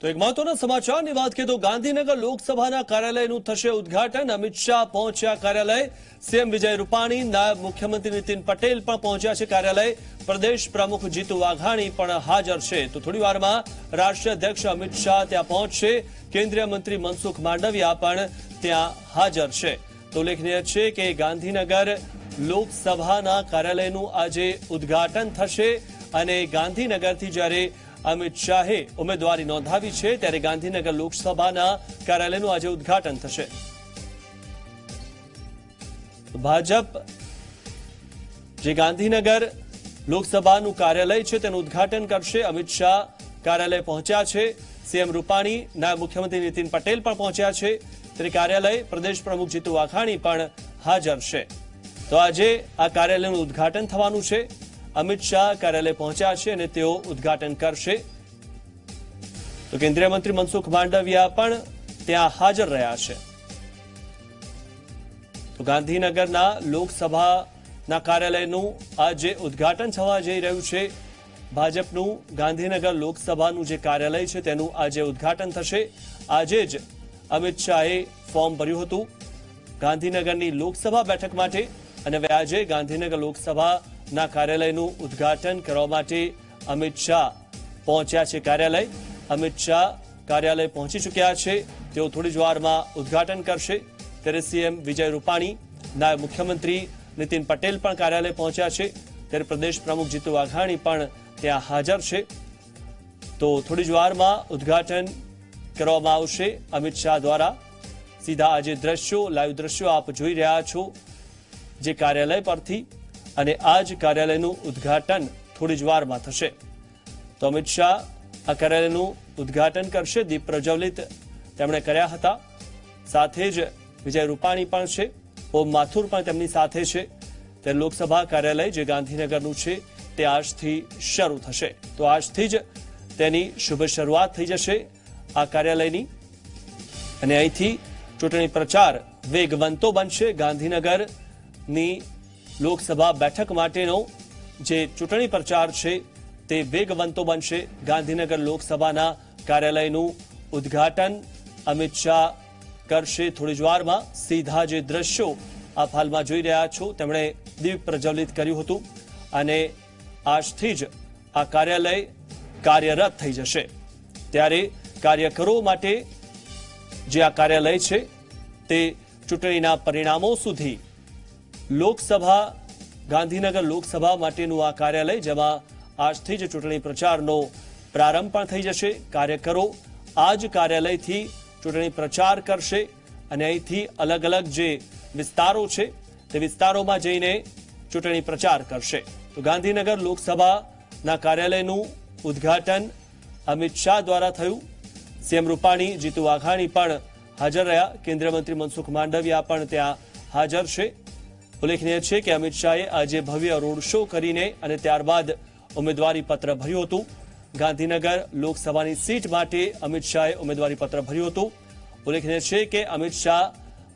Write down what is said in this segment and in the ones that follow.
તો એક મહત્વના સમાચારની વાત કરીએ તો ગાંધીનગર લોકસભાના કાર્યાલયનું થશે ઉદ્ઘાટન. અમિત શાહ પહોંચ્યા કાર્યાલય. સીએમ વિજય રૂપાણી, નાયબ મુખ્યમંત્રી નીતિન પટેલ પણ પહોંચ્યા છે કાર્યાલય. પ્રદેશ પ્રમુખ જીતુ વાઘાણી પણ હાજર છે. તો થોડી વારમાં રાષ્ટ્રીય અધ્યક્ષ અમિત શાહ ત્યાં પહોંચશે. કેન્દ્રીય મંત્રી મનસુખ માંડવિયા પણ ત્યાં હાજર છે. તો ઉલ્લેખનીય છે કે ગાંધીનગર લોકસભાના કાર્યાલયનું આજે ઉદ્ઘાટન થશે અને ગાંધીનગરથી જ્યારે અમિત શાહે ઉમેદવારી નોંધાવી છે ત્યારે ગાંધીનગર લોકસભાના કાર્યાલયનું આજે ઉદ્ઘાટન થશે. ભાજપ, જે ગાંધીનગર લોકસભાનું કાર્યાલય છે તેનું ઉદ્ઘાટન કરશે. અમિત શાહ કાર્યાલય પહોંચ્યા છે. સીએમ રૂપાણી, નાયબ મુખ્યમંત્રી નીતિન પટેલ પણ પહોંચ્યા છે. ત્યારે કાર્યાલય પ્રદેશ પ્રમુખ જીતુ વાઘાણી પણ હાજર છે. તો આજે આ કાર્યાલયનું ઉદ્ઘાટન થવાનું છે. અમિત શાહ કાર્યાલય પહોંચ્યા છે અને તેઓ ઉદ્ઘાટન કરશે. તો કેન્દ્રીય મંત્રી મનસુખ માંડવિયા પણ ત્યાં હાજર રહ્યા છે. તો ગાંધીનગરના લોકસભાના કાર્યાલયનું આજે ઉદ્ઘાટન થવા જઈ રહ્યું છે. ભાજપનું ગાંધીનગર લોકસભાનું જે કાર્યાલય છે તેનું આજે ઉદ્ઘાટન થશે. આજે જ અમિત શાહે ફોર્મ ભર્યું હતું. ગાંધીનગરની લોકસભા બેઠક માટે અને આજે ગાંધીનગર લોકસભાના કાર્યાલયનું ઉદ્ઘાટન કરવા માટે અમિત શાહ પહોંચ્યા છે કાર્યાલય. અમિત શાહ કાર્યાલય પહોંચી ચૂક્યા છે. તેઓ થોડી જ વારમાં ઉદ્ઘાટન કરશે. ત્યારે સીએમ વિજય રૂપાણી, નાયબ મુખ્યમંત્રી નીતિન પટેલ પણ કાર્યાલય પહોંચ્યા છે. ત્યારે પ્રદેશ પ્રમુખ જીતુ વાઘાણી પણ ત્યાં હાજર છે. તો થોડી જ વારમાં ઉદ્ઘાટન કરવામાં આવશે અમિત શાહ દ્વારા. સીધા આજે દ્રશ્યો, લાઈવ દ્રશ્યો આપ જોઈ રહ્યા છો. જે કાર્યાલય પરથી અને આ જ કાર્યાલયનું ઉદ્ઘાટન થોડી જ વારમાં થશે. તો અમિત શાહ આ કાર્યાલયનું ઉદ્ઘાટન કરશે દીપ પ્રજ્વલિત તેમણે કર્યા હતા. સાથે જ વિજય રૂપાણી પણ છે, ઓમ માથુર પણ તેમની સાથે છે. તે લોકસભા કાર્યાલય જે ગાંધીનગરનું છે તે આજથી શરૂ થશે. તો આજથી જ તેની શુભ શરૂઆત થઈ જશે આ કાર્યાલયની. અને અહીંથી ચૂંટણી પ્રચાર વેગવંતો બનશે ગાંધીનગરની લોકસભા બેઠક માટેનો જે ચૂંટણી પ્રચાર છે, તે વેગવંતો બનશે. ગાંધીનગર લોકસભાના કાર્યાલયનું ઉદ્ઘાટન અમિત શાહ કરશે. થોડી જ વારમાં સીધા જે દ્રશ્યો આપ હાલમાં જોઈ રહ્યા છો, તેમણે દીપ પ્રજ્વલિત કર્યું હતું અને આજથી જ આ કાર્યાલય કાર્યરત થઈ જશે. ત્યારે કાર્યકરો માટે જે આ કાર્યાલય છે, તે ચૂંટણીના પરિણામો સુધી લોકસભા, ગાંધીનગર લોકસભા માટેનું આ કાર્યાલય, જેમાં આજથી જ ચૂંટણી પ્રચારનો પ્રારંભ પણ થઈ જશે. કાર્યકરો આ જ કાર્યાલયથી ચૂંટણી પ્રચાર કરશે અને અહીંથી અલગ અલગ જે વિસ્તારો છે, તે વિસ્તારોમાં જઈને ચૂંટણી પ્રચાર કરશે. તો ગાંધીનગર લોકસભાના કાર્યાલયનું ઉદ્ઘાટન અમિત શાહ દ્વારા થયું. સીએમ રૂપાણી, જીતુ વાઘાણી પણ હાજર રહ્યા. કેન્દ્રીય મંત્રી મનસુખ માંડવિયા પણ ત્યાં હાજર છે. ઉલ્લેખનીય છે કે અમિત શાહે આજે ભવ્ય રોડ શો કરીને અને ત્યારબાદ ઉમેદવારી પત્ર ભર્યું હતું. ગાંધીનગર લોકસભાની સીટ માટે અમિત શાહે ઉમેદવારી પત્ર ભર્યું હતું. ઉલ્લેખનીય છે કે અમિત શાહ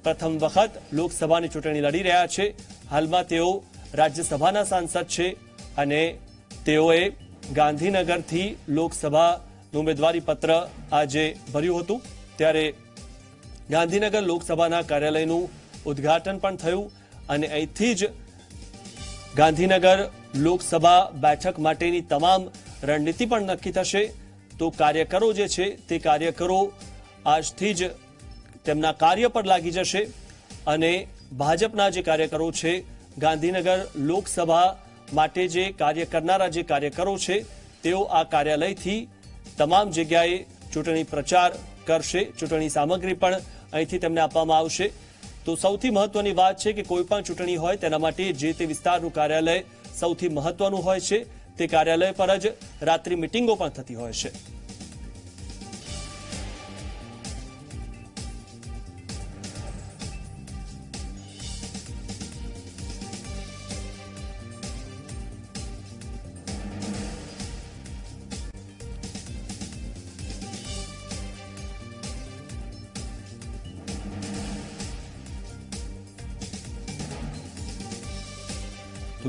પ્રથમ વખત લોકસભાની ચૂંટણી લડી રહ્યા છે. હાલમાં તેઓ રાજ્યસભાના સાંસદ છે અને તેઓએ ગાંધીનગરથી લોકસભાનું ઉમેદવારી પત્ર આજે ભર્યું હતું. ત્યારે ગાંધીનગર લોકસભાના કાર્યાલયનું ઉદ્ઘાટન પણ થયું. અને અહીંથી જ ગાંધીનગર લોકસભા બેઠક માટેની તમામ રણનીતિ પણ નક્કી થશે. તો કાર્યકરો જે છે, તે કાર્યકરો આજથી જ તેમના કાર્ય પર લાગી જશે અને ભાજપના જે કાર્યકરો છે, ગાંધીનગર લોકસભા માટે જે કાર્ય કરનારા જે કાર્યકરો છે, તેઓ આ કાર્યાલયથી તમામ જગ્યાએ ચૂંટણી પ્રચાર કરશે. ચૂંટણી સામગ્રી પણ અહીંથી તેમને આપવામાં આવશે. તો સૌથી મહત્વની વાત છે કે કોઈ પણ ચૂંટણી હોય તેના માટે જે તે વિસ્તારનું કાર્યાલય સૌથી મહત્વનું હોય છે. તે કાર્યાલય પર જ રાત્રિ મિટિંગો પણ થતી હોય છે.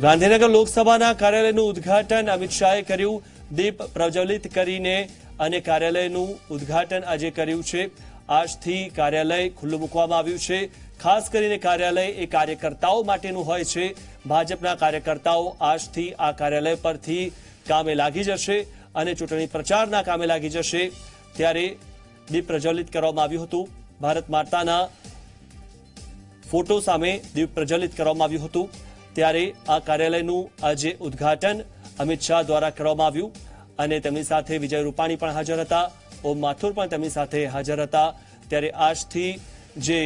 ગાંધીનગર લોકસભાના કાર્યાલયનું ઉદ્ઘાટન અમિત શાહે કર્યું. દીપ પ્રજ્વલિત કરીને અને કાર્યાલયનું ઉદ્ઘાટન આજે કર્યું છે. આજથી કાર્યાલય ખુલ્લું મૂકવામાં આવ્યું છે. ખાસ કરીને કાર્યાલય એ કાર્યકર્તાઓ માટેનું હોય છે. ભાજપના કાર્યકર્તાઓ આજથી આ કાર્યાલય પરથી કામે લાગી જશે અને ચૂંટણી પ્રચારના કામે લાગી જશે. ત્યારે દીપ પ્રજ્વલિત કરવામાં આવ્યું હતું. ભારત માતાના ફોટો સામે દીપ પ્રજ્વલિત કરવામાં આવ્યું હતું. ત્યારે આ કાર્યાલયનું આજે ઉદ્ઘાટન અમિત શાહ દ્વારા કરવામાં આવ્યું અને તેમની સાથે વિજય રૂપાણી પણ હાજર હતા, ઓમ માથુર પણ તેમની સાથે હાજર હતા. ત્યારે આજથી જે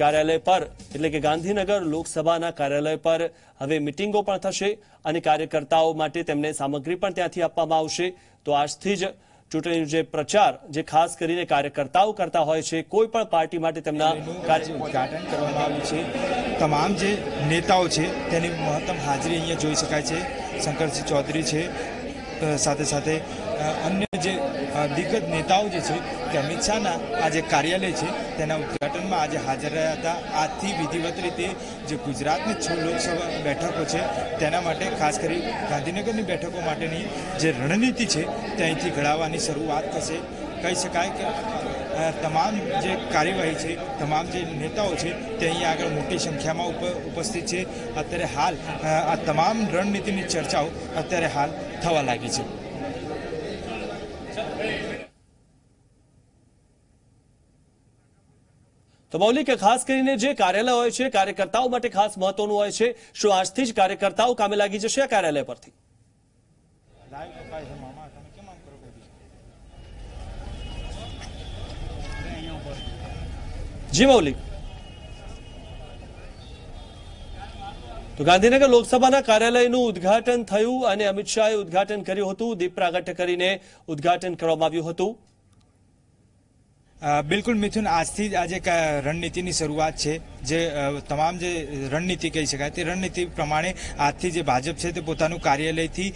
કાર્યાલય પર, એટલે કે ગાંધીનગર લોકસભાના કાર્યાલય પર હવે મિટિંગો પણ થશે અને કાર્યકર્તાઓ માટે તેમને સામગ્રી પણ ત્યાંથી આપવામાં આવશે. તો આજથી જ ચૂંટણીનો જે પ્રચાર, જે ખાસ કરીને કાર્યકર્તાઓ કરતા હોય છે, કોઈ પણ પાર્ટી માટે તેમના કાર્ય ઉદ્ઘાટન કરવામાં આવ્યું છે. તમામ જે નેતાઓ છે, તેની મહત્તમ હાજરી અહીંયા જોઈ શકાય છે. શંકરસિંહ ચૌધરી છે સાથે સાથે અન્ય જે દિગ્ગજ નેતાઓ જે છે, તે અમિત શાહના આ જે કાર્યાલય છે, તેના ઉદ્ઘાટનમાં આજે હાજર રહ્યા હતા. આજથી વિધિવત રીતે જે ગુજરાતની છ લોકસભા બેઠકો છે, તેના માટે ખાસ કરી ગાંધીનગરની બેઠકો માટેની જે રણનીતિ છે, તે અહીંથી ઘડાવવાની શરૂઆત થશે. કહી શકાય કે તમામ જે કાર્યવાહી છે તમામ જે નેતાઓ છે તે અહીંયા આગળ મોટી સંખ્યામાં ઉપ- ઉપસ્થિત છે. અત્યારે હાલ આ તમામ રણનીતિની ચર્ચાઓ અત્યારે હાલ થવા લાગી છે. તો મૌલિક ખાસ કરીને જે કાર્યાલય હોય છે કાર્યકર્તાઓ માટે ખાસ મહત્વનું હોય છે. શું આજથી જ કાર્યકર્તાઓ કામે લાગી જશે આ કાર્યાલય પરથી? જી મૌલિક તો ગાંધીનગર લોકસભાના કાર્યાલયનું ઉદ્ઘાટન થયું અને અમિત શાહે ઉદ્ઘાટન કર્યું હતું. દીપ પ્રાગટ્ય કરીને ઉદ્ઘાટન કરવામાં આવ્યું હતું. બિલકુલ મિથુન, આજથી જ આજે રણનીતિની શરૂઆત છે. જે તમામ જે રણનીતિ કહી શકાય, તે રણનીતિ પ્રમાણે આજથી જે ભાજપ છે તે પોતાનું કાર્યાલયથી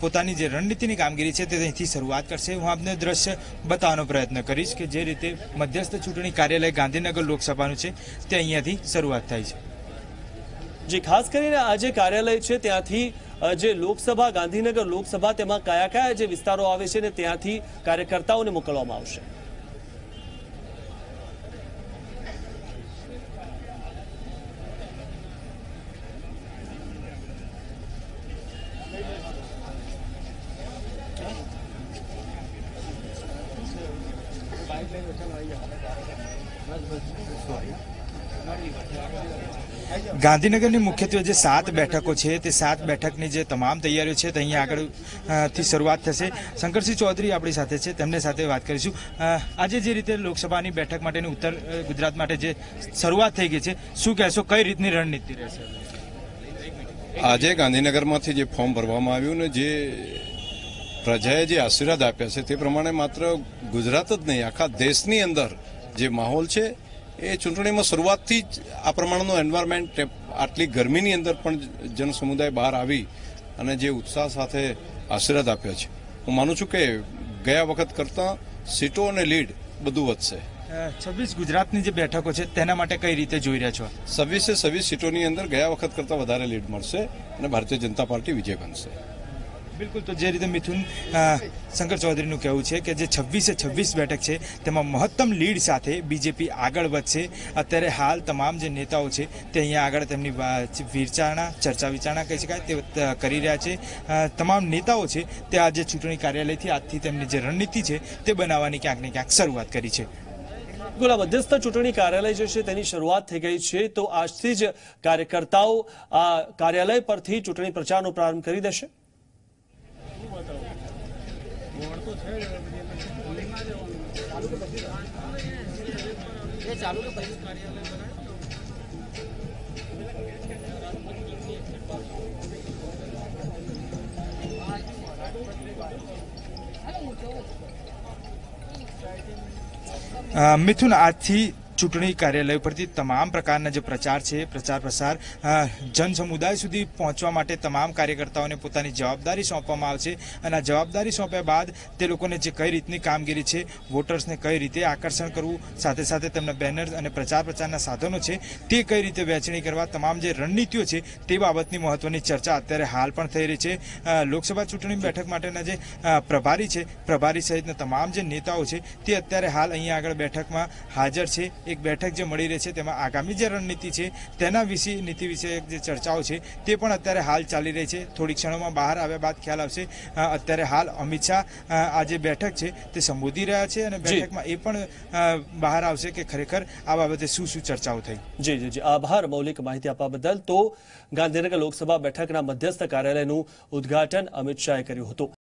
પોતાની જે રણનીતિની કામગીરી છે તે અહીંથી શરૂઆત કરશે. હું આપને દ્રશ્ય બતાવવાનો પ્રયત્ન કરીશ કે જે રીતે મધ્યસ્થ ચૂંટણી કાર્યાલય ગાંધીનગર લોકસભાનું છે, તે અહીંયાથી શરૂઆત થાય છે. જે, ખાસ કરીને આ જે કાર્યાલય છે ત્યાંથી જે લોકસભા, ગાંધીનગર લોકસભા, તેમાં કયા કયા જે વિસ્તારો આવે છે ને ત્યાંથી કાર્યકર્તાઓને મોકલવામાં આવશે? ગાંધીનગરની મુખ્યત્વે જે સાત બેઠકો છે, તે સાત બેઠકની જે તમામ તૈયારીઓ છે, તે અહીંયા આગળથી શરૂઆત થશે. શંકરસિંહ ચૌધરી આપણી સાથે છે, તેમની સાથે વાત કરીશું. આજે જે રીતે લોકસભાની બેઠક માટેની ઉત્તર ગુજરાત માટે જે શરૂઆત થઈ ગઈ છે, શું કહેશો, કઈ રીતની રણનીતિ રહેશે? આજે ગાંધીનગરમાંથી જે ફોર્મ ભરવામાં આવ્યું ને જે પ્રજાએ જે આશીર્વાદ આપ્યા છે, તે પ્રમાણે માત્ર ગુજરાત જ નહીં, આખા દેશની અંદર જે માહોલ છે એ ચૂંટણીમાં શરૂઆતથી જ આ પ્રમાણનું એન્વાયરમેન્ટ આટલી ગરમીની અંદર પણ જન સમુદાય બહાર આવી અને જે ઉત્સાહ સાથે આશીર્વાદ આપ્યા છે. હું માનું છું કે ગયા વખત કરતાં સીટો અને લીડ બધું વધશે. છવ્વીસ ગુજરાતની જે બેઠકો છે તેના માટે કઈ રીતે જોઈ રહ્યા છો છવ્વીસે છવ્વીસ સીટોની અંદર ગયા વખત કરતાં વધારે લીડ મળશે અને ભારતીય જનતા પાર્ટી વિજય બનશે. બિલકુલ, તો જે રીતે મિથુન શંકર ચૌધરીનું કહેવું છે કે જે છવ્વીસે છવ્વીસ બેઠક છે, તેમાં મહત્તમ લીડ સાથે બીજેપી આગળ વધશે. અત્યારે હાલ તમામ જે નેતાઓ છે, તે અહીંયા આગળ તેમની વિચારણા, ચર્ચા વિચારણા કહી શકાય તે કરી રહ્યા છે. તમામ નેતાઓ છે, તે આજે ચૂંટણી કાર્યાલયથી આજથી તેમની જે રણનીતિ છે, તે બનાવવાની ક્યાંક ને ક્યાંક શરૂઆત કરી છે. બિલકુલ, આ મધ્યસ્થ ચૂંટણી કાર્યાલય જે છે, તેની શરૂઆત થઈ ગઈ છે, તો આજથી જ કાર્યકર્તાઓ આ કાર્યાલય પરથી ચૂંટણી પ્રચારનો પ્રારંભ કરી દેશે. અ, મિથુન આજથી ચૂંટણી કાર્યાલય પરથી તમામ પ્રકારના જે પ્રચાર છે, પ્રચાર પ્રસાર જન સમુદાય સુધી પહોંચવા માટે તમામ કાર્યકર્તાઓને પોતાની જવાબદારી સોંપવામાં આવશે અને આ જવાબદારી સોંપ્યા બાદ તે લોકોને જે કઈ રીતની કામગીરી છે, વોટર્સને કઈ રીતે આકર્ષણ કરવું, સાથે સાથે તેમના બેનર્સ અને પ્રચાર પ્રચારના સાધનો છે, તે કઈ રીતે વહેંચણી કરવા, તમામ જે રણનીતિઓ છે તે બાબતની મહત્વની ચર્ચા અત્યારે હાલ પણ થઈ રહી છે. લોકસભા ચૂંટણી બેઠક માટેના જે પ્રભારી છે, પ્રભારી સહિતના તમામ જે નેતાઓ છે તે અત્યારે હાલ અહીંયા આગળ બેઠકમાં હાજર છે. એક બેઠક જે મળી રહી છે તેમાં આગામી જે રણનીતિ છે તેના વિશે નીતિ વિશે જે ચર્ચાઓ છે તે પણ અત્યારે હાલ ચાલી રહી છે. થોડી ક્ષણોમાં બહાર આવ્યા બાદ ખ્યાલ આવશે. અત્યારે હાલ અમિત શાહ આ જે બેઠક છે તે સંબોધી રહ્યા છે અને બેઠકમાં એ પણ બહાર આવશે કે ખરેખર આ બાબતે શું શું ચર્ચાઓ થઈ? જી જી જી. આભાર મૌલિક માહિતી આપવા બદલ. તો ગાંધીનગર લોકસભા બેઠકના મધ્યસ્થ કાર્યાલયનું ઉદ્ઘાટન અમિત શાહે કર્યું હતું.